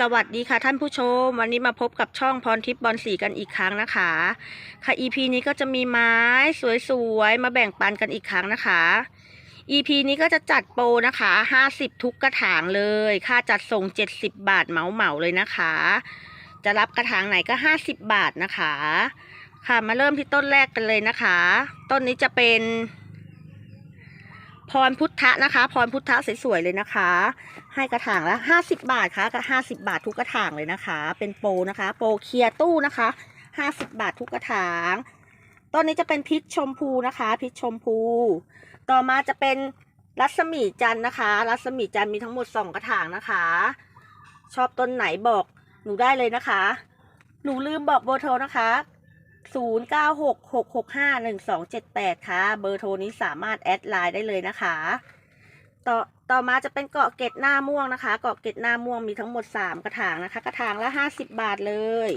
สวัสดีค่ะท่านผู้ชม วันนี้มาพบกับช่องพรทิพย์บอลสีกันอีกครั้งนะคะ ค่ะ EP นี้ก็จะมีไม้สวยๆ มาแบ่งปันกันอีกครั้งนะคะ EP นี้ก็จะจัดโปรนะคะ 50 ทุกกระถางเลย ค่าจัดส่ง 70 บาทเหมาๆเลยนะคะ จะรับกระถางไหนก็ 50 บาทนะคะ ค่ะมาเริ่มที่ต้นแรกกันเลยนะคะ ต้นนี้จะเป็น พรพุทธะนะคะ พรพุทธะสวยๆเลยนะคะ ให้กระถางละห้าสิบบาทค่ะก็ห้าสิบาททุกกระถางเลยนะคะ เป็นโปนะคะ โปเคลียร์ตู้นะคะห้าสิบบาททุกกระถางต้นนี้จะเป็นพิษชมพูนะคะ พิษชมพู ต่อมาจะเป็นรัศมีจันนะคะ รัศมีจันมีทั้งหมดสองกระถางนะคะ ชอบต้นไหนบอกหนูได้เลยนะคะ หนูลืมบอกเบอร์โทรนะคะ 0 9 6 6 6 5 1 2 7 8 ค่ะ เบอร์โทรนี้สามารถแอดไลน์ได้เลยนะคะ ต่อต่อมาจะเป็นเกาะเกร็ดหน้าม่วงนะคะ เกาะเกร็ดหน้าม่วงมีทั้งหมด 3 กระถางนะคะ กระถางละ 50 บาทเลย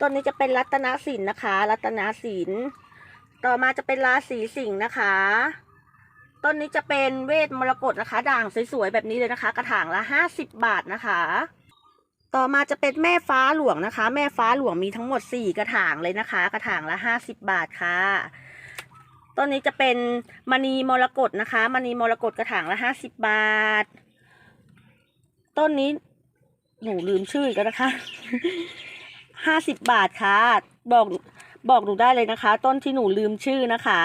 ต้นนี้จะเป็นรัตนสินนะคะ รัตนสิน ต่อมาจะเป็นราศีสิงห์นะคะ ต้นนี้จะเป็นเวทมรกตนะคะ ด่างสวยๆแบบนี้เลยนะคะ กระถางละ 50 บาทนะคะ ต่อมาจะเป็นแม่ฟ้าหลวงนะคะ แม่ฟ้าหลวงมีทั้งหมด 4 กระถางเลยนะคะ กระถางละ 50 บาทค่ะต้นนี้จะเป็นมณีมรกตนะคะมณีมรกตกระถางละ 50 บาท ต้นนี้หนูลืมชื่อกันนะคะ 50 บาทค่ะ บอกบอกหนูได้เลยนะคะ ต้นที่หนูลืมชื่อนะคะ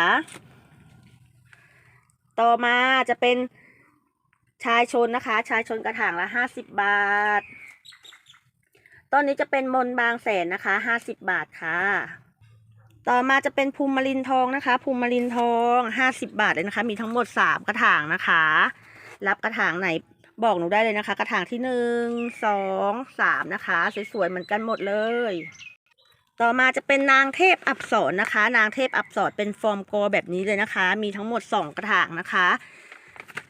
ต่อมาจะเป็นชายชนนะคะ ชายชนกระถางละ 50 บาท ต้นนี้จะเป็นมนบางแสนนะคะห้าสิบบาทค่ะ ต่อมาจะเป็นภูมิมารินทองนะคะ ภูมิมารินทองห้าสิบบาทเลยนะคะ มีทั้งหมดสามกระถางนะคะ รับกระถางไหนบอกหนูได้เลยนะคะ กระถางที่หนึ่งสองสามนะคะสวยๆเหมือนกันหมดเลย ต่อมาจะเป็นนางเทพอับสรนะคะ นางเทพอับสรเป็นฟอร์มโกแบบนี้เลยนะคะ มีทั้งหมดสองกระถางนะคะ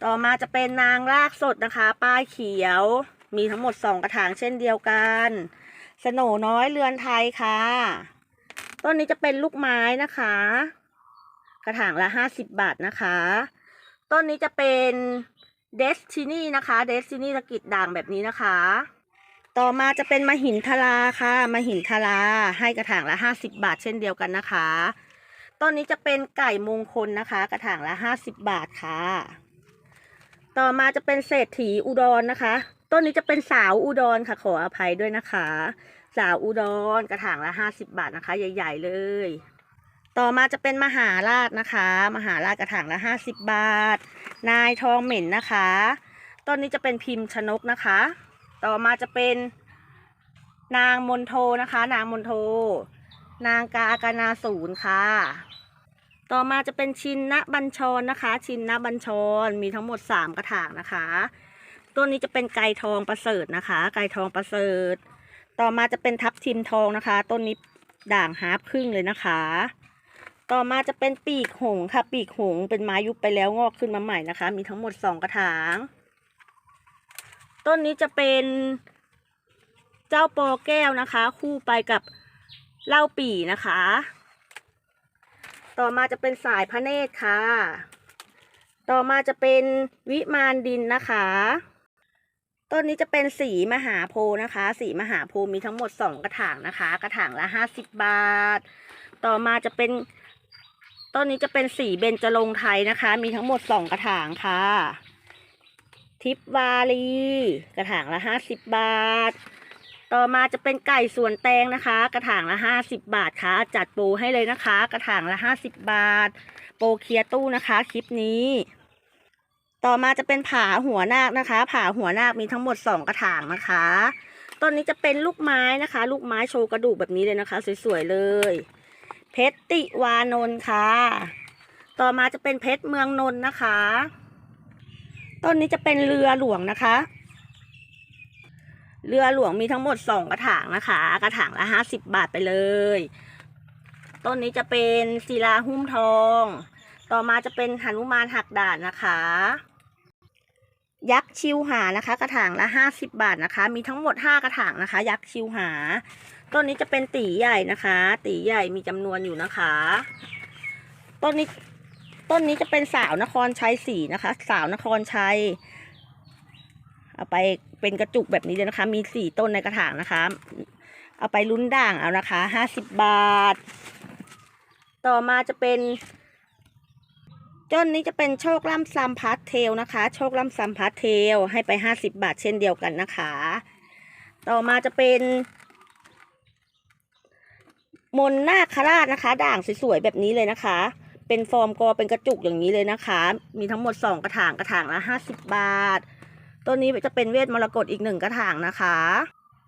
ต่อมาจะเป็นนางรากสดนะคะ ป้ายเขียว มีทั้งหมดสองกระถางเช่นเดียวกันสโนน้อยเรือนไทยค่ะ ต้นนี้จะเป็นลูกไม้นะคะ กระถางละห้าสิบบาทนะคะ ต้นนี้จะเป็นเดสตินีนะคะเดสตินีตะกิดด่างแบบนี้นะคะ ต่อมาจะเป็นมหินทราค่ะมหินทราให้กระถางละห้าสิบบาทเช่นเดียวกันนะคะ ต้นนี้จะเป็นไก่มงคลนะคะ กระถางละห้าสิบบาทค่ะ ต่อมาจะเป็นเศรษฐีอุดรนะคะ ต้นนี้จะเป็นสาวอุดรค่ะ ขออภัยด้วยนะคะ สาวอุดรกระถางละห้าสิบบาทนะคะ ใหญ่ ๆ เลย ต่อมาจะเป็นมหาราชนะคะ มหาราชกระถางละห้าสิบบาท นายทองเหม็นนะคะต้นนี้จะเป็นพิมพ์ชนกนะคะ ต่อมาจะเป็นนางมนโทนะคะ นางมนโท นางกากานาศูนย์ค่ะ ต่อมาจะเป็นชินนะบัญชรนะคะ ชินนะบัญชรมีทั้งหมดสามกระถางนะคะ ต้นนี้จะเป็นไก่ทองประเสริฐนะคะ ไก่ทองประเสริฐ ต่อมาจะเป็นทับทิมทองนะคะ ต้นนี้ด่างฮาร์ปครึ่งเลยนะคะ ต่อมาจะเป็นปีกหงค่ะ ปีกหงเป็นไม้ยุบไปแล้วงอกขึ้นมาใหม่นะคะ มีทั้งหมดสองกระถาง ต้นนี้จะเป็นเจ้าปอแก้วนะคะ คู่ไปกับเหล้าปีนะคะ ต่อมาจะเป็นสายพระเนตรค่ะ ต่อมาจะเป็นวิมานดินนะคะ ต้นนี้จะเป็นสีมหาโพนะคะ สีมหาโพมีทั้งหมดสองกระถางนะคะ กระถางละห้าสิบบาท ต่อมาจะเป็นต้นนี้จะเป็นสีเบญจรงค์ไทยนะคะ มีทั้งหมดสองกระถางค่ะ ทิพวาลีกระถางละห้าสิบบาท ต่อมาจะเป็นไก่สวนแตงนะคะ กระถางละห้าสิบบาทค่ะ จัดโปรให้เลยนะคะ กระถางละห้าสิบบาท โปรเคลียร์ตู้นะคะ คลิปนี้ ต่อมาจะเป็นผาหัวนาคนะคะ ผาหัวนาคมีทั้งหมดสองกระถางนะคะต้นนี้จะเป็นลูกไม้นะคะ ลูกไม้โชว์กระดูกแบบนี้เลยนะคะ สวยๆเลย เพชรติวานนท์ค่ะ ต่อมาจะเป็นเพชรเมืองนนท์นะคะต้นนี้จะเป็นเรือหลวงนะคะ เรือหลวงมีทั้งหมดสองกระถางนะคะ กระถางละห้าสิบบาทไปเลยต้นนี้จะเป็นศิลาหุ้มทอง ต่อมาจะเป็นหนุมานหักด่านนะคะ ชิวหานะคะ กระถางละห้าสิบบาทนะคะ มีทั้งหมดห้ากระถางนะคะ ยักษ์ชิวหาต้นนี้จะเป็นตีใหญ่นะคะ ตีใหญ่มีจำนวนอยู่นะคะต้นนี้ต้นนี้จะเป็นสาวนครชัยสีนะคะ สาวนครชัยเอาไปเป็นกระจุกแบบนี้เลยนะคะ มีสี่ต้นในกระถางนะคะ เอาไปลุ้นด่างเอานะคะห้าสิบบาท ต่อมาจะเป็น ต้นนี้จะเป็นโชคล่ำซัมพาร์ทเทลนะคะ โชคล่ำซัมพาร์ทเทลให้ไปห้าสิบบาทเช่นเดียวกันนะคะ ต่อมาจะเป็น มนนาคราชนะคะ ด่างสวยๆแบบนี้เลยนะคะ เป็นฟอร์มกอเป็นกระจุกอย่างนี้เลยนะคะ มีทั้งหมดสองกระถางกระถางละห้าสิบบาท ต้นนี้จะเป็นเวทมรกตอีกหนึ่งกระถางนะคะ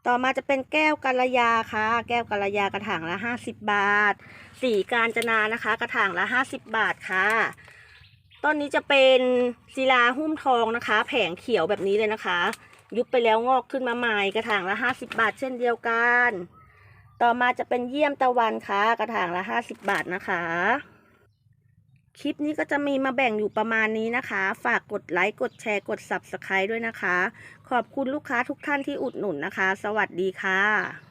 ต่อมาจะเป็นแก้วกัลยาค่ะ แก้วกัลยากระถางละห้าสิบบาท สีการจนานะคะ กระถางละห้าสิบบาทค่ะ ต้นนี้จะเป็นศิลาหุ้มทองนะคะ แผงเขียวแบบนี้เลยนะคะ ยุบไปแล้วงอกขึ้นมาใหม่กระถางละห้าสิบบาทเช่นเดียวกัน ต่อมาจะเป็นเยี่ยมตะวันค่ะ กระถางละห้าสิบบาทนะคะ คลิปนี้ก็จะมีมาแบ่งอยู่ประมาณนี้นะคะ ฝากกดไลค์กดแชร์กด Subscribe ด้วยนะคะ ขอบคุณลูกค้าทุกท่านที่อุดหนุนนะคะ สวัสดีค่ะ